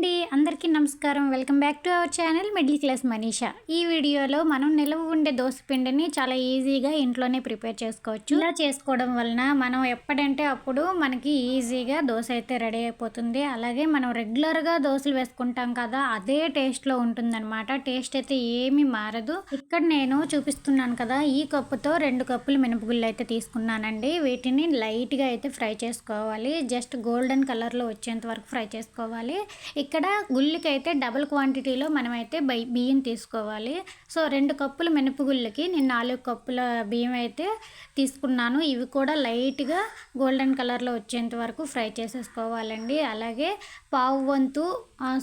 అండి. అందరికీ నమస్కారం. Welcome back to our channel middle class Manisha. ఈ వీడియోలో మనం నిలవ ఉండే దోశ పిండిని చాలా ఈజీగా ఇంట్లోనే ప్రిపేర్ చేసుకోవచ్చు. ఇలా చేసుకోవడం వలన మనం ఎప్పుడంటే అప్పుడు మనకి ఈజీగా దోశ అయితే రెడీ అయిపోతుంది. అలాగే మనం రెగ్యులర్గా దోశలు వేసుకుంటాం కదా అదే టేస్ట్లో ఉంటుందన్నమాట. టేస్ట్ అయితే ఏమీ మారదు. ఇక్కడ నేను చూపిస్తున్నాను కదా ఈ కప్పుతో రెండు కప్పులు మినపగుళ్ళు అయితే తీసుకున్నానండి. వీటిని లైట్గా అయితే ఫ్రై చేసుకోవాలి. జస్ట్ గోల్డెన్ కలర్లో వచ్చేంత వరకు ఫ్రై చేసుకోవాలి. ఇక్కడ గుళ్ళకి అయితే డబుల్ క్వాంటిటీలో మనమైతే బై బియ్యం తీసుకోవాలి. సో రెండు కప్పుల మినపగుళ్ళకి నేను నాలుగు కప్పుల బియ్యం అయితే తీసుకున్నాను. ఇవి కూడా లైట్గా గోల్డెన్ కలర్లో వచ్చేంత వరకు ఫ్రై చేసేసుకోవాలండి. అలాగే పావు వంతు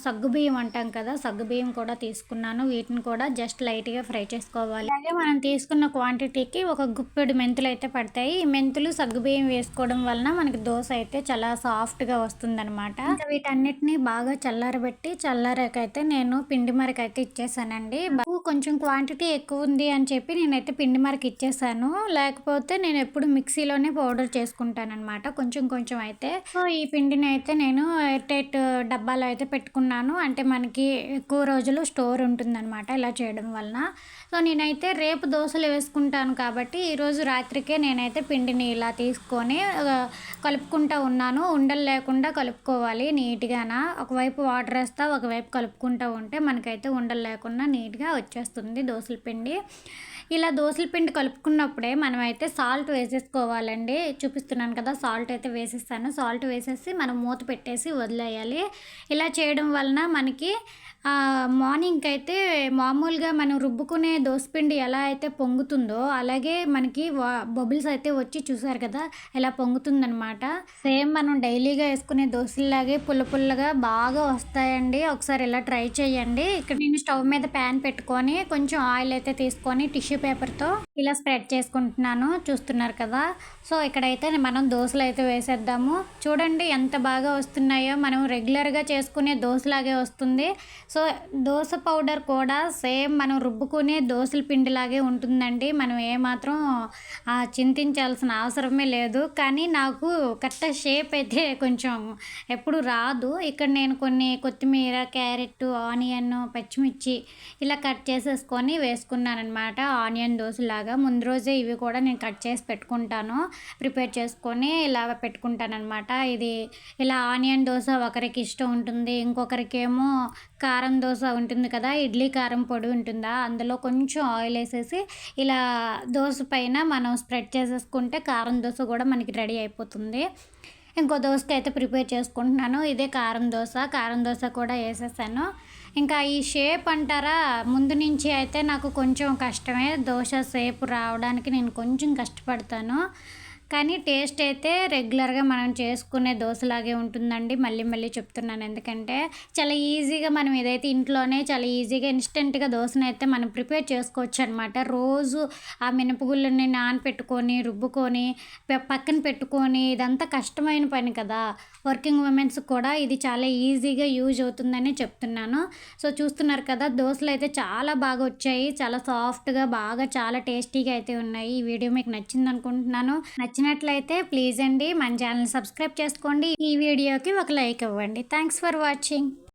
సగ్గుబియ్యం అంటాం కదా సగ్గుబియ్యం కూడా తీసుకున్నాను. వీటిని కూడా జస్ట్ లైట్గా ఫ్రై చేసుకోవాలి. అలాగే మనం తీసుకున్న క్వాంటిటీకి ఒక గుప్పెడు మెంతులు అయితే పడతాయి. ఈ మెంతులు సగ్గుబియ్యం వేసుకోవడం వలన మనకి దోశ అయితే చాలా సాఫ్ట్గా వస్తుందన్నమాట. వీటన్నిటిని బాగా చల్లారబెట్టి చల్లారాకైతే నేను పిండి మరక అయితే ఇచ్చేసానండి కొంచెం క్వాంటిటీ ఎక్కువ ఉంది అని చెప్పి నేనైతే పిండి మరక ఇచ్చేసాను. లేకపోతే నేను ఎప్పుడు మిక్సీలోనే పౌడర్ చేసుకుంటానమాట కొంచెం కొంచెం అయితే. సో ఈ పిండిని అయితే నేను ఎయిర్ టైట్ డబ్బాలో అయితే పెట్టుకున్నాను. అంటే మనకి ఎక్కువ రోజులు స్టోర్ ఉంటుందన్నమాట ఇలా చేయడం వలన. సో నేనైతే రేపు దోశలు వేసుకుంటాను కాబట్టి ఈరోజు రాత్రికే నేనైతే పిండిని ఇలా తీసుకొని కలుపుకుంటూ ఉన్నాను. ఉండలు లేకుండా కలుపుకోవాలి నీట్గాన. ఒకవైపు వాటర్ వేస్తా ఒకవైపు కలుపుకుంటూ ఉంటే మనకైతే ఉండలు లేకుండా నీట్గా వచ్చేస్తుంది దోశల పిండి. ఇలా దోశల పిండి కలుపుకున్నప్పుడే మనం అయితే సాల్ట్ వేసేసుకోవాలండి. చూపిస్తున్నాను కదా సాల్ట్ అయితే వేసేస్తాను. సాల్ట్ వేసేసి మనం మూత పెట్టేసి వదిలేయాలి. ఇలా చేయడం వలన మనకి మార్నింగ్కి అయితే మామూలుగా మనం రుబ్బుకునే దోసపిండి ఎలా అయితే పొంగుతుందో అలాగే మనకి బబుల్స్ అయితే వచ్చి చూసారు కదా ఎలా పొంగుతుందనమాట సేమ్ మనం డైలీగా వేసుకునే దోశలాగే పుల్ల పుల్లగా బాగా వస్తాయండి. ఒకసారి ఇలా ట్రై చేయండి. ఇక్కడ నేను స్టవ్ మీద ప్యాన్ పెట్టుకొని కొంచెం ఆయిల్ అయితే తీసుకొని టిష్యూ పేపర్తో ఇలా స్ప్రెడ్ చేసుకుంటున్నాను. చూస్తున్నారు కదా. సో ఇక్కడైతే మనం దోశలు అయితే వేసేద్దాము. చూడండి ఎంత బాగా వస్తున్నాయో. మనం రెగ్యులర్గా చేసుకునే దోశలాగే వస్తుంది. సో దోశ పౌడర్ కూడా సేమ్ మనం రుబ్బుకునే దోశల పిండిలాగే ఉంటుందండి. మనం ఏమాత్రం చింతించాల్సిన అవసరమే లేదు. కానీ నాకు కరెక్ట్ షేప్ అయితే కొంచెం ఎప్పుడు రాదు. ఇక్కడ నేను కొన్ని కొత్తిమీర క్యారెట్ ఆనియన్ పచ్చిమిర్చి ఇలా కట్ చేసేసుకొని వేసుకున్నాను అనమాట ఆనియన్ దోశలాగా. ముందు రోజే ఇవి కూడా నేను కట్ చేసి పెట్టుకుంటాను. ప్రిపేర్ చేసుకొని ఇలా పెట్టుకుంటాను అనమాట ఇది ఇలా ఆనియన్ దోశ ఒకరికి ఇష్టం ఉంటుంది ఇంకొకరికేమో కా కారం దోశ ఉంటుంది కదా ఇడ్లీ కారం పొడి ఉంటుందా అందులో కొంచెం ఆయిల్ వేసేసి ఇలా దోశ పైన మనం స్ప్రెడ్ చేసేసుకుంటే కారం దోశ కూడా మనకి రెడీ అయిపోతుంది. ఇంకో దోశకి అయితే ప్రిపేర్ చేసుకుంటున్నాను ఇదే కారం దోశ కారం దోశ కూడా వేసేసాను. ఇంకా ఈ షేప్ అంటారా ముందు నుంచి అయితే నాకు కొంచెం కష్టమే దోశ షేప్ రావడానికి నేను కొంచెం కష్టపడతాను. కానీ టేస్ట్ అయితే రెగ్యులర్గా మనం చేసుకునే దోశలాగే ఉంటుందండి. మళ్ళీ మళ్ళీ చెప్తున్నాను. ఎందుకంటే చాలా ఈజీగా మనం ఏదైతే ఇంట్లోనే చాలా ఈజీగా ఇన్స్టెంట్గా దోశను అయితే మనం ప్రిపేర్ చేసుకోవచ్చు అనమాట రోజు ఆ మినపగుళ్ళని నానపెట్టుకొని రుబ్బుకొని పక్కన పెట్టుకొని ఇదంతా కష్టమైన పని కదా. వర్కింగ్ ఉమెన్స్ కూడా ఇది చాలా ఈజీగా యూజ్ అవుతుందని చెప్తున్నాను. సో చూస్తున్నారు కదా దోశలు అయితే చాలా బాగా వచ్చాయి. చాలా సాఫ్ట్గా బాగా చాలా టేస్టీగా అయితే ఉన్నాయి. ఈ వీడియో మీకు నచ్చింది అనుకుంటున్నాను నచ్చి నచ్చినట్లయితే ప్లీజ్ అండి మన ఛానల్ సబ్స్క్రైబ్ చేసుకోండి. ఈ వీడియోకి ఒక లైక్ ఇవ్వండి. Thanks for watching